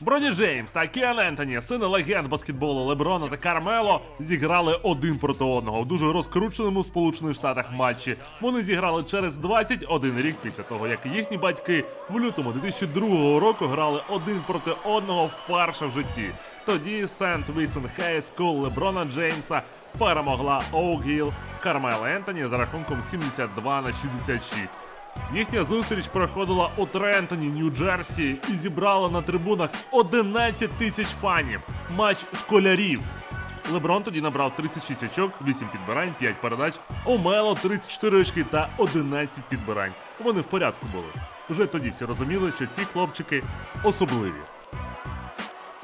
Броні Джеймс та Кіан Ентоні, сини легенд баскетболу Леброна та Кармело, зіграли один проти одного в дуже розкрученому Сполучених Штатах матчі. Вони зіграли через 21 рік після того, як їхні батьки в лютому 2002 року грали один проти одного вперше в житті. Тоді Сент Вісен Хей Скул Леброна Джеймса перемогла Оук-Гілл Кармел Ентоні за рахунком 72 на 66. Їхня зустріч проходила у Трентоні, Нью-Джерсі, і зібрала на трибунах 11 тисяч фанів. Матч школярів. Леброн тоді набрав 36 очок, 8 підбирань, 5 передач. Омело 34 очки та 11 підбирань. Вони в порядку були. Вже тоді всі розуміли, що ці хлопчики особливі.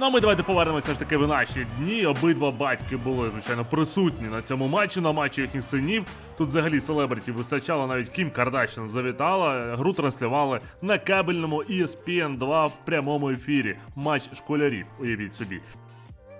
Ну а ми давайте повернемося ж таки в наші дні. Обидва батьки були, звичайно, присутні на цьому матчі, на матчі їхніх синів. Тут взагалі селебриті вистачало, навіть Кім Кардашян завітала. Гру транслювали на кабельному ESPN 2 в прямому ефірі. Матч школярів, уявіть собі.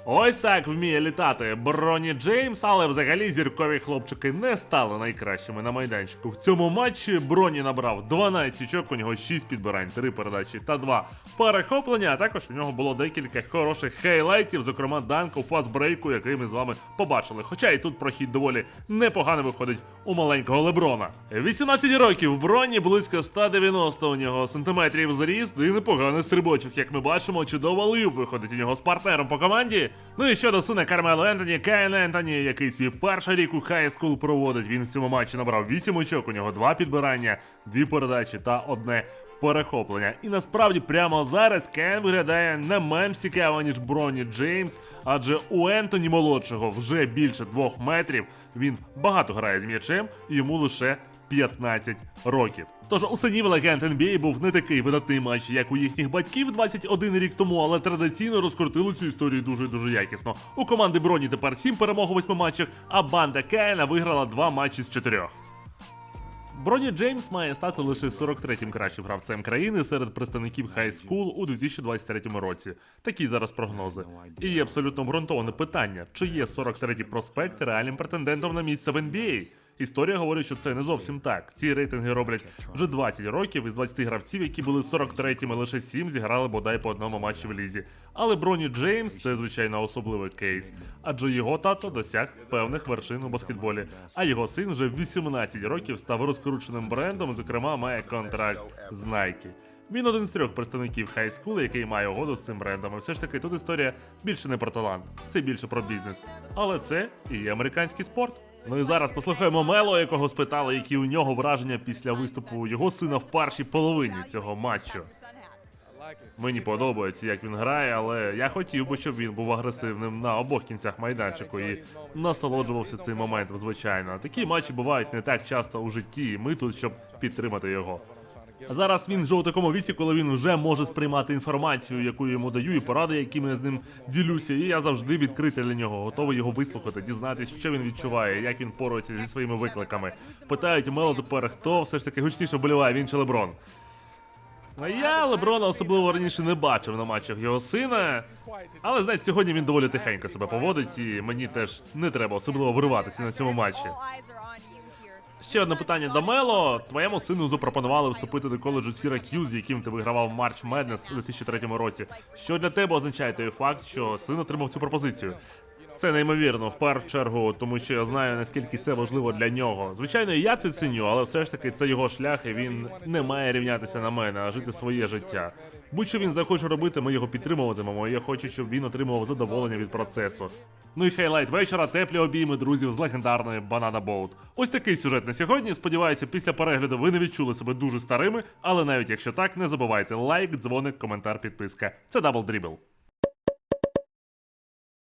Ось так вміє літати Броні Джеймс, але взагалі зіркові хлопчики не стали найкращими на майданчику. В цьому матчі Броні набрав 12 очок, у нього 6 підбирань, 3 передачі та 2 перехоплення. А також у нього було декілька хороших хейлайтів, зокрема данк у фастбрейку, який ми з вами побачили. Хоча і тут прохід доволі непогано виходить у маленького Леброна. 18 років Броні близько 190 у нього сантиметрів зріст і непоганий стрибочок. Як ми бачимо, чудово лив виходить у нього з партнером по команді. Ну і щодо сина Кармело Ентоні, Кайл Ентоні, який свій перший рік у хай-скул проводить. Він в цьому матчі набрав 8 очок, у нього 2 підбирання, 2 передачі та одне перехоплення. І насправді прямо зараз Кен виглядає не менш цікаво, ніж Броні Джеймс, адже у Ентоні молодшого вже більше двох метрів. Він багато грає з м'ячем, і йому лише 15 років. Тож у синів легенд NBA був не такий видатний матч, як у їхніх батьків 21 рік тому, але традиційно розкрутили цю історію дуже дуже якісно. У команди Броні тепер 7 перемог у 8 матчах, а банда Каїна виграла 2 матчі з 4. Броні Джеймс має стати лише 43-м кращим гравцем країни серед представників School у 2023 році. Такі зараз прогнози. І є абсолютно обґрунтоване питання: чи є 43-й проспект реальним претендентом на місце в NBA? Історія говорить, що це не зовсім так. Ці рейтинги роблять вже 20 років із 20 гравців, які були 43-ми, лише 7 зіграли бодай по одному матчі в лізі. Але Броні Джеймс це звичайно особливий кейс, адже його тато досяг певних вершин у баскетболі, а його син вже 18 років став розкрученим брендом, зокрема має контракт з Nike. Він один з трьох представників хайскулу, який має угоду з цим брендом. І все ж таки тут історія більше не про талант, це більше про бізнес. Але це і американський спорт. Ну і зараз послухаємо Мело, якого спитали, які у нього враження після виступу його сина в першій половині цього матчу. Мені подобається, як він грає, але я хотів би, щоб він був агресивним на обох кінцях майданчику і насолоджувався цим моментом, звичайно. Такі матчі бувають не так часто у житті, і ми тут, щоб підтримати його. Зараз він вже у такому віці, коли він вже може сприймати інформацію, яку йому даю, і поради, якими я з ним ділюся. І я завжди відкритий для нього, готовий його вислухати, дізнатися, що він відчуває, як він порується зі своїми викликами. Питають Мело тепер, хто все ж таки гучніше вболіває, він чи Леброн. А я Леброна особливо раніше не бачив на матчах його сина. Але знаєте, сьогодні він доволі тихенько себе поводить, і мені теж не треба особливо вириватися на цьому матчі. Ще одне питання до Мело. Твоєму сину запропонували вступити до коледжу Сірак'юз, з яким ти вигравав Марч Меднес у 2003 році. Що для тебе означає той факт, що син отримав цю пропозицію? Це неймовірно, в першу чергу, тому що я знаю наскільки це важливо для нього. Звичайно, я це ціню, але все ж таки це його шлях, і він не має рівнятися на мене, а жити своє життя. Будь-що він захоче робити, ми його підтримуватимемо. Я хочу, щоб він отримував задоволення від процесу. Ну і хайлайт вечора, теплі обійми друзів з легендарної Banana Boat. Ось такий сюжет на сьогодні. Сподіваюся, після перегляду ви не відчули себе дуже старими, але навіть якщо так, не забувайте лайк, дзвоник, коментар, підписка. Це Дабл Дрібл.